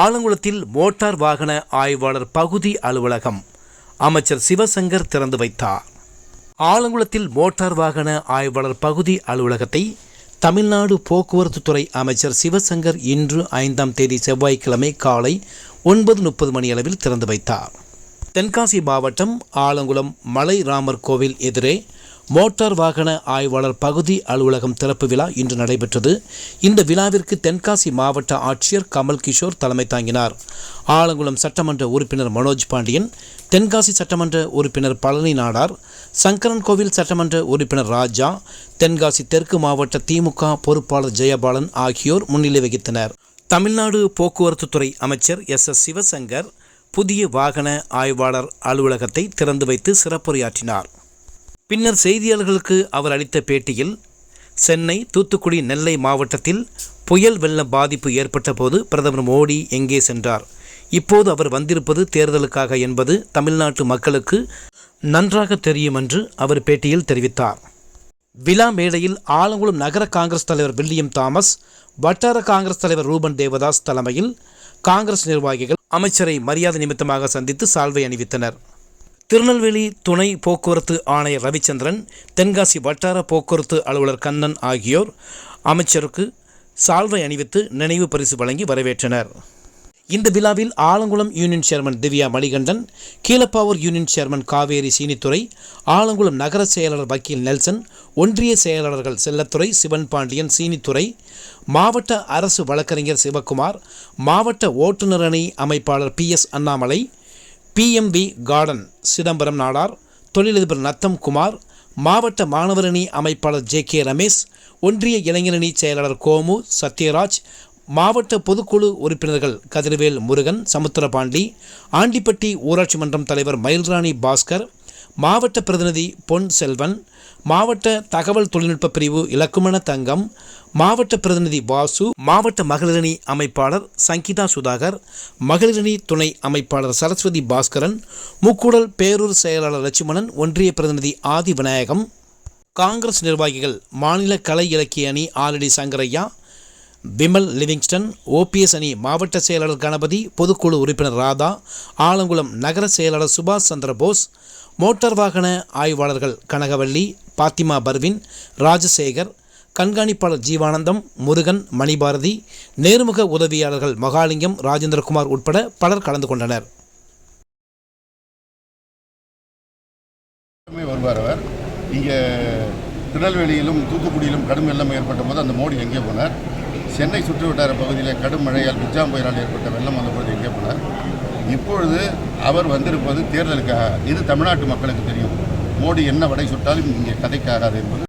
ஆலங்குளத்தில் motor வாகன ஆய்வாளர் பகுதி அலுவலகம். அமைச்சர் சிவசங்கர் திறந்து வைத்தார். ஆலங்குளத்தில் மோட்டார் வாகன ஆய்வாளர் பகுதி அலுவலகத்தை தமிழ்நாடு போக்குவரத்து துறை அமைச்சர் சிவசங்கர் இன்று ஐந்தாம் தேதி செவ்வாய்க்கிழமை காலை ஒன்பது முப்பது மணி அளவில் திறந்து வைத்தார். தென்காசி மாவட்டம் ஆலங்குளம் மலை ராமர் கோவில் எதிரே மோட்டார் வாகன ஆய்வாளர் பகுதி அலுவலகம் திறப்பு விழா இன்று நடைபெற்றது. இந்த விழாவிற்கு தென்காசி மாவட்ட ஆட்சியர் கமல் கிஷோர் தலைமை தாங்கினார். ஆலங்குளம் சட்டமன்ற உறுப்பினர் மனோஜ் பாண்டியன் தென்காசி சட்டமன்ற உறுப்பினர் பழனி நாடார் சங்கரன் கோவில் சட்டமன்ற உறுப்பினர் ராஜா தென்காசி தெற்கு மாவட்ட திமுக பொறுப்பாளர் ஜெயபாலன் ஆகியோர் முன்னிலை வகித்தனர். தமிழ்நாடு போக்குவரத்து துறை அமைச்சர் எஸ். எஸ். சிவசங்கர் புதிய வாகன ஆய்வாளர் அலுவலகத்தை திறந்து வைத்து சிறப்புரையாற்றினார். பின்னர் செய்தியாளர்களுக்கு அவர் அளித்த பேட்டியில் சென்னை தூத்துக்குடி நெல்லை மாவட்டத்தில் புயல் வெள்ள பாதிப்பு ஏற்பட்ட போது பிரதமர் மோடி எங்கே சென்றார்? இப்போது அவர் வந்திருப்பது தேர்தலுக்காக என்பது தமிழ்நாட்டு மக்களுக்கு நன்றாக தெரியும் என்று அவர் பேட்டியில் தெரிவித்தார். விழா மேடையில் ஆலங்குளம் நகர காங்கிரஸ் தலைவர் வில்லியம் தாமஸ் வட்டார காங்கிரஸ் தலைவர் ரூபன் தேவதாஸ் தலைமையில் காங்கிரஸ் நிர்வாகிகள் அமைச்சரை மரியாதை நிமித்தமாக சந்தித்து சால்வை அணிவித்தனர். திருநெல்வேலி துணை போக்குவரத்து ஆணையர் ரவிச்சந்திரன் தென்காசி வட்டார போக்குவரத்து அலுவலர் கண்ணன் ஆகியோர் அமைச்சருக்கு சால்வை அணிவித்து நினைவு பரிசு வழங்கி வரவேற்றனர். இந்த விழாவில் Alangulam union chairman Divya Manikandan Keelapavoor union chairman Kaveri Seenithurai Alangulam நகர செயலாளர் வக்கீல் நெல்சன் ஒன்றிய செயலாளர்கள் செல்லத்துறை சிவன் பாண்டியன் சீனித்துறை மாவட்ட அரசு வழக்கறிஞர் சிவக்குமார் மாவட்ட ஓட்டுநர் அணி அமைப்பாளர் P S Annamalai PMV garden Chidambaram Nadar தொழிலதிபர் நத்தம் குமார் மாவட்ட மாணவரணி அமைப்பாளர் ஜே கே ரமேஷ் ஒன்றிய இளைஞரணி செயலாளர் கோமு சத்யராஜ் மாவட்ட பொதுக்குழு உறுப்பினர்கள் கதிர்வேல் முருகன் சமுத்திரபாண்டி ஆண்டிப்பட்டி ஊராட்சி மன்றம் தலைவர் மயில்ராணி பாஸ்கர் மாவட்ட பிரதிநிதி பொன் செல்வன் மாவட்ட தகவல் தொழில்நுட்ப பிரிவு இலக்குமண தங்கம் மாவட்ட பிரதிநிதி வாசு மாவட்ட மகளிரணி அமைப்பாளர் சங்கீதா சுதாகர் மகளிரணி துணை அமைப்பாளர் சரஸ்வதி பாஸ்கரன் முக்கூடல் பேரூர் செயலாளர் லட்சுமணன் ஒன்றிய பிரதிநிதி ஆதி விநாயகம் காங்கிரஸ் நிர்வாகிகள் மாநில கலை இலக்கிய அணி ஆலடி சங்கரையா விமல் லிவிங்ஸ்டன் ஓபிஎஸ் அணி மாவட்ட செயலாளர் கணபதி பொதுக்குழு உறுப்பினர் ராதா ஆலங்குளம் நகர செயலாளர் சுபாஷ் சந்திர போஸ் மோட்டார் வாகன ஆய்வாளர்கள் கனகவள்ளி பாத்திமா பர்வின் ராஜசேகர் கண்காணிப்பாளர் ஜீவானந்தம் முருகன் மணிபாரதி நேர்முக உதவியாளர்கள் மகாலிங்கம் ராஜேந்திரகுமார் உட்பட பலர் கலந்து கொண்டனர். வருவார் அவர். இங்கே திருநெல்வேலியிலும் தூத்துக்குடியிலும் கடும் வெள்ளம் ஏற்பட்ட போது அந்த மோடி எங்கே போனார்? சென்னை சுற்றுவட்டார பகுதியில் கடும் மழையால் பிஜாம் புயலால் ஏற்பட்ட வெள்ளம் அந்த பகுதி எங்கே போனார்? இப்பொழுது அவர் வந்திருப்பது தேர்தலுக்காக. இது தமிழ்நாட்டு மக்களுக்கு தெரியும். மோடி என்ன வடை சுட்டாலும் இங்கே கதைக்காகாது என்பது